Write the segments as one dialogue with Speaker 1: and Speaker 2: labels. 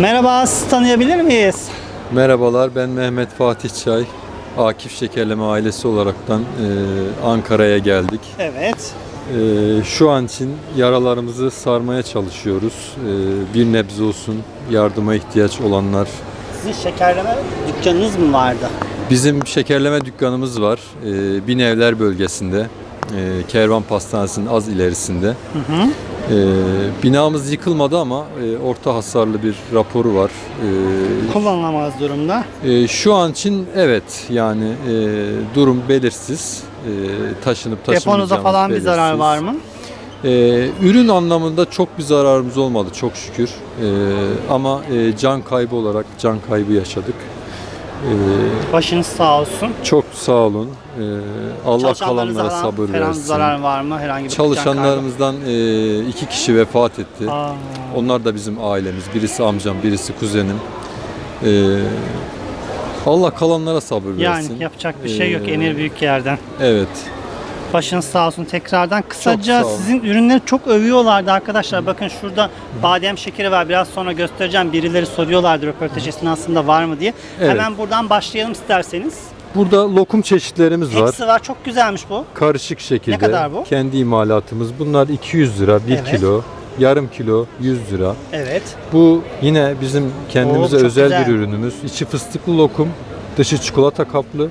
Speaker 1: Merhaba, sizi tanıyabilir miyiz?
Speaker 2: Merhabalar ben Mehmet Fatih Çay. Akif Şekerleme ailesi olaraktan e, Ankara'ya geldik.
Speaker 1: Evet.
Speaker 2: E, şu an için yaralarımızı sarmaya çalışıyoruz. E, bir nebze olsun yardıma ihtiyaç olanlar.
Speaker 1: Sizin şekerleme dükkanınız mı vardı?
Speaker 2: Bizim şekerleme dükkanımız var. E, Binevler bölgesinde. E, Kervan Pastanesi'nin az ilerisinde. E, binamız yıkılmadı ama e, orta hasarlı bir raporu var. E,
Speaker 1: Kullanılamaz durumda.
Speaker 2: Ee, şu an için evet yani e, durum belirsiz. E, taşınıp taşınmayacağımız
Speaker 1: Deponuza falan bir
Speaker 2: belirsiz.
Speaker 1: zarar var mı?
Speaker 2: E, ürün anlamında çok bir zararımız olmadı çok şükür. E, ama e, can kaybı olarak can kaybı yaşadık. E,
Speaker 1: Başınız sağ olsun.
Speaker 2: çok sağ olun. E, Allah kalanlara
Speaker 1: falan
Speaker 2: sabır
Speaker 1: falan
Speaker 2: versin.
Speaker 1: zarar var mı? Herhangi bir
Speaker 2: Çalışanlarımızdan e, iki kişi vefat etti.
Speaker 1: Aa,
Speaker 2: Onlar da bizim ailemiz. Birisi amcam, birisi kuzenim. E, Allah kalanlara sabır versin.
Speaker 1: yani yapacak bir şey yok
Speaker 2: Ee,
Speaker 1: emir büyük yerden.
Speaker 2: Evet.
Speaker 1: Başınız sağ olsun tekrardan. Kısaca sizin ürünleri çok övüyorlardı arkadaşlar. Bakın şurada badem şekeri var. Biraz sonra göstereceğim. Birileri soruyorlardı röportaj esnasında var mı diye.
Speaker 2: Evet.
Speaker 1: Hemen buradan başlayalım isterseniz.
Speaker 2: Burada lokum çeşitlerimiz var.
Speaker 1: Hepsi var. Çok güzelmiş bu.
Speaker 2: Karışık şekilde.
Speaker 1: Ne kadar bu?
Speaker 2: Kendi imalatımız. Bunlar 200 lira 1
Speaker 1: Evet.
Speaker 2: kilo. Yarım kilo 100 lira.
Speaker 1: Evet.
Speaker 2: Bu yine bizim kendimize
Speaker 1: Oo,
Speaker 2: özel
Speaker 1: güzel.
Speaker 2: bir ürünümüz. İçi fıstıklı lokum, dışı çikolata kaplı.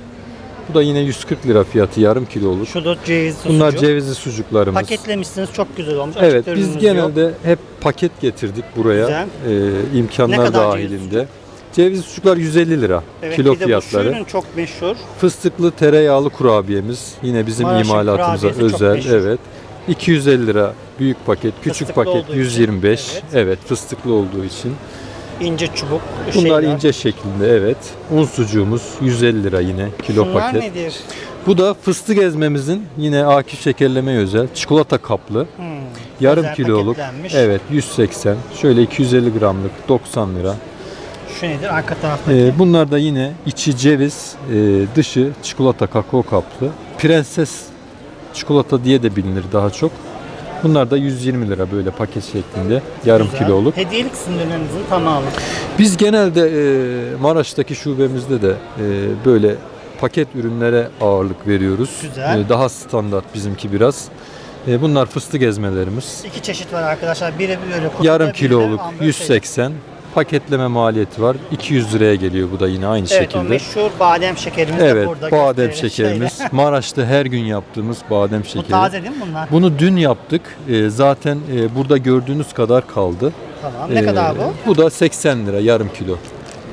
Speaker 2: Bu da yine 140 lira fiyatı yarım kilo olur.
Speaker 1: Şu da ceviz
Speaker 2: Bunlar cevizli sucuklarımız.
Speaker 1: Paketlemişsiniz çok güzel olmuş.
Speaker 2: Evet biz
Speaker 1: ürünümüz yok.
Speaker 2: genelde hep paket getirdik buraya. Ee,
Speaker 1: Ne
Speaker 2: imkanlar
Speaker 1: kadar
Speaker 2: dahilinde. Ceviz sucuklar 150 lira
Speaker 1: Evet,
Speaker 2: kilo
Speaker 1: bir de
Speaker 2: fiyatları.
Speaker 1: Bu şu ürün çok meşhur.
Speaker 2: Fıstıklı tereyağlı kurabiyemiz yine bizim
Speaker 1: Maraş'ın
Speaker 2: imalatımıza
Speaker 1: kurabiyesi çok
Speaker 2: özel.
Speaker 1: meşhur.
Speaker 2: Evet. 250 lira büyük paket, küçük
Speaker 1: Fıstıklı
Speaker 2: paket
Speaker 1: olduğu için,
Speaker 2: 125.
Speaker 1: evet.
Speaker 2: Evet. fıstıklı olduğu için.
Speaker 1: İnce çubuk.
Speaker 2: Bunlar
Speaker 1: şeyler.
Speaker 2: ince şeklinde evet. Un sucuğumuz 150 lira yine kilo
Speaker 1: Şunlar
Speaker 2: paket.
Speaker 1: nedir?
Speaker 2: Bu da fıstık ezmemizin yine Akif şekerlemeye özel çikolata kaplı.
Speaker 1: Hmm,
Speaker 2: Yarım
Speaker 1: özel
Speaker 2: kiloluk.
Speaker 1: paketlenmiş.
Speaker 2: Evet 180. Şöyle 250 gramlık 90 lira.
Speaker 1: Şu nedir? Arka taraftaki.
Speaker 2: Ee, bunlar da yine içi ceviz, e, dışı çikolata kakao kaplı. Prenses çikolata diye de bilinir daha çok. Bunlar da 120 lira böyle paket şeklinde yarım
Speaker 1: Güzel.
Speaker 2: kiloluk.
Speaker 1: Hediyelik sınırlarınızın tamamı.
Speaker 2: Biz genelde e, Maraş'taki şubemizde de e, böyle paket ürünlere ağırlık veriyoruz.
Speaker 1: Güzel.
Speaker 2: E, daha standart bizimki biraz. E, bunlar fıstık ezmelerimiz.
Speaker 1: İki çeşit var arkadaşlar. Biri böyle kutuda,
Speaker 2: Yarım
Speaker 1: biri de
Speaker 2: kiloluk
Speaker 1: amber şey.
Speaker 2: 180. Paketleme maliyeti var. 200 liraya geliyor bu da yine aynı
Speaker 1: Evet
Speaker 2: şekilde.
Speaker 1: meşhur badem şekerimiz de
Speaker 2: Evet,
Speaker 1: burada.
Speaker 2: badem
Speaker 1: gösterelim.
Speaker 2: şekerimiz.
Speaker 1: Şöyle.
Speaker 2: Maraş'ta her gün yaptığımız badem
Speaker 1: Bu
Speaker 2: şekeri.
Speaker 1: taze değil mi bunlar?
Speaker 2: Bunu dün yaptık. Ee, zaten e, burada gördüğünüz kadar kaldı.
Speaker 1: Tamam. Ne
Speaker 2: Ee,
Speaker 1: kadar bu?
Speaker 2: Bu da 80 lira yarım kilo.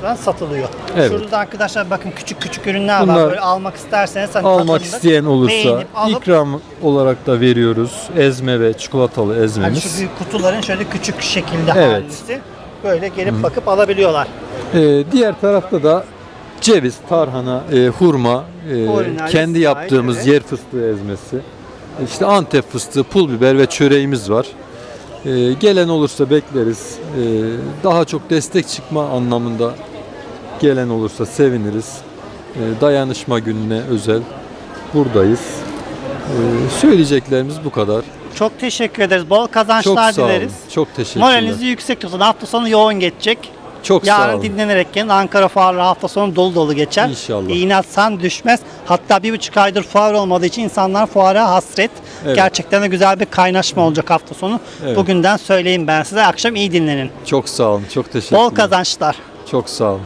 Speaker 1: Buradan satılıyor.
Speaker 2: Evet.
Speaker 1: Şurada da arkadaşlar bakın küçük küçük ürünler var.
Speaker 2: Bunlar
Speaker 1: Böyle almak isterseniz hani
Speaker 2: Almak isteyen olursa
Speaker 1: beğenip alıp
Speaker 2: ikram olarak da veriyoruz. Ezme ve çikolatalı ezmemiz.
Speaker 1: şu büyük kutuların şöyle küçük şekilde
Speaker 2: Evet.
Speaker 1: halisi böyle gelip bakıp alabiliyorlar.
Speaker 2: Ee, diğer tarafta da ceviz, tarhana, e, hurma, e, kendi
Speaker 1: sahil,
Speaker 2: yaptığımız
Speaker 1: evet.
Speaker 2: yer fıstığı ezmesi. İşte Antep fıstığı, pul biber ve çöreğimiz var. Ee, gelen olursa bekleriz. Ee, daha çok destek çıkma anlamında gelen olursa seviniriz. Ee, dayanışma gününe özel buradayız. Ee, söyleyeceklerimiz bu kadar.
Speaker 1: Çok teşekkür ederiz. Bol
Speaker 2: Çok
Speaker 1: kazançlar
Speaker 2: sağ olun.
Speaker 1: dileriz.
Speaker 2: Çok teşekkürler.
Speaker 1: Moralinizi yüksek tutun. Hafta sonu yoğun geçecek.
Speaker 2: Çok sağ
Speaker 1: Yarın
Speaker 2: olun.
Speaker 1: dinlenerek gelin. Ankara fuarı hafta sonu dolu dolu geçer.
Speaker 2: İnşallah.
Speaker 1: İnatsan düşmez. Hatta bir buçuk aydır fuar olmadığı için insanlar fuara hasret.
Speaker 2: Evet.
Speaker 1: Gerçekten de güzel bir kaynaşma olacak hafta sonu.
Speaker 2: Evet.
Speaker 1: Bugünden söyleyeyim ben size. Akşam iyi dinlenin.
Speaker 2: Çok sağ olun. Çok teşekkürler.
Speaker 1: Bol kazançlar.
Speaker 2: Çok sağ olun.